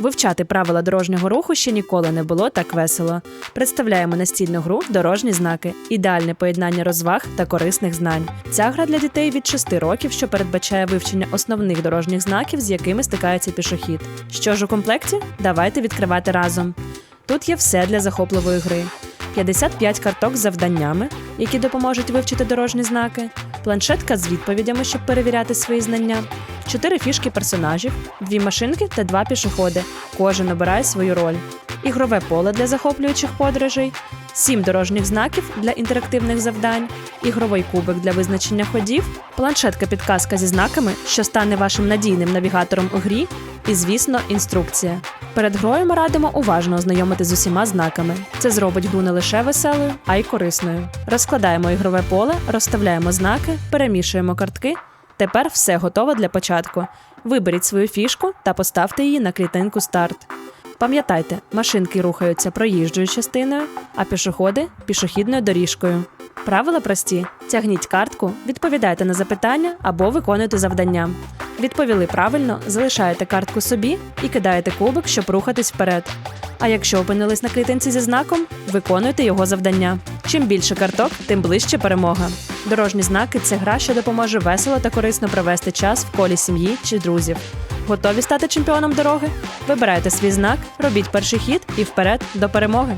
Вивчати правила дорожнього руху ще ніколи не було так весело. Представляємо настільну гру Дорожні знаки, ідеальне поєднання розваг та корисних знань. Ця гра для дітей від 6 років, що передбачає вивчення основних дорожніх знаків, з якими стикається пішохід. Що ж у комплекті? Давайте відкривати разом. Тут є все для захопливої гри. 55 карток з завданнями, які допоможуть вивчити дорожні знаки, планшетка з відповідями, щоб перевіряти свої знання, 4 фішки персонажів, дві машинки та два пішоходи. Кожен обирає свою роль. Ігрове поле для захоплюючих подорожей, 7 дорожніх знаків для інтерактивних завдань, ігровий кубик для визначення ходів, планшетка підказка зі знаками, що стане вашим надійним навігатором у грі, і, звісно, інструкція. Перед грою ми радимо уважно ознайомити з усіма знаками. Це зробить гру не лише веселою, а й корисною. Розкладаємо ігрове поле, розставляємо знаки, перемішуємо картки. Тепер все готово для початку. Виберіть свою фішку та поставте її на клітинку старт. Пам'ятайте, машинки рухаються проїжджою частиною, а пішоходи пішохідною доріжкою. Правила прості: тягніть картку, відповідайте на запитання або виконуйте завдання. Відповіли правильно, залишаєте картку собі і кидаєте кубик, щоб рухатись вперед. А якщо опинились на клітинці зі знаком, виконуйте його завдання. Чим більше карток, тим ближче перемога. Дорожні знаки це гра, що допоможе весело та корисно провести час в колі сім'ї чи друзів. Готові стати чемпіоном дороги? Вибирайте свій знак, робіть перший хід і вперед до перемоги.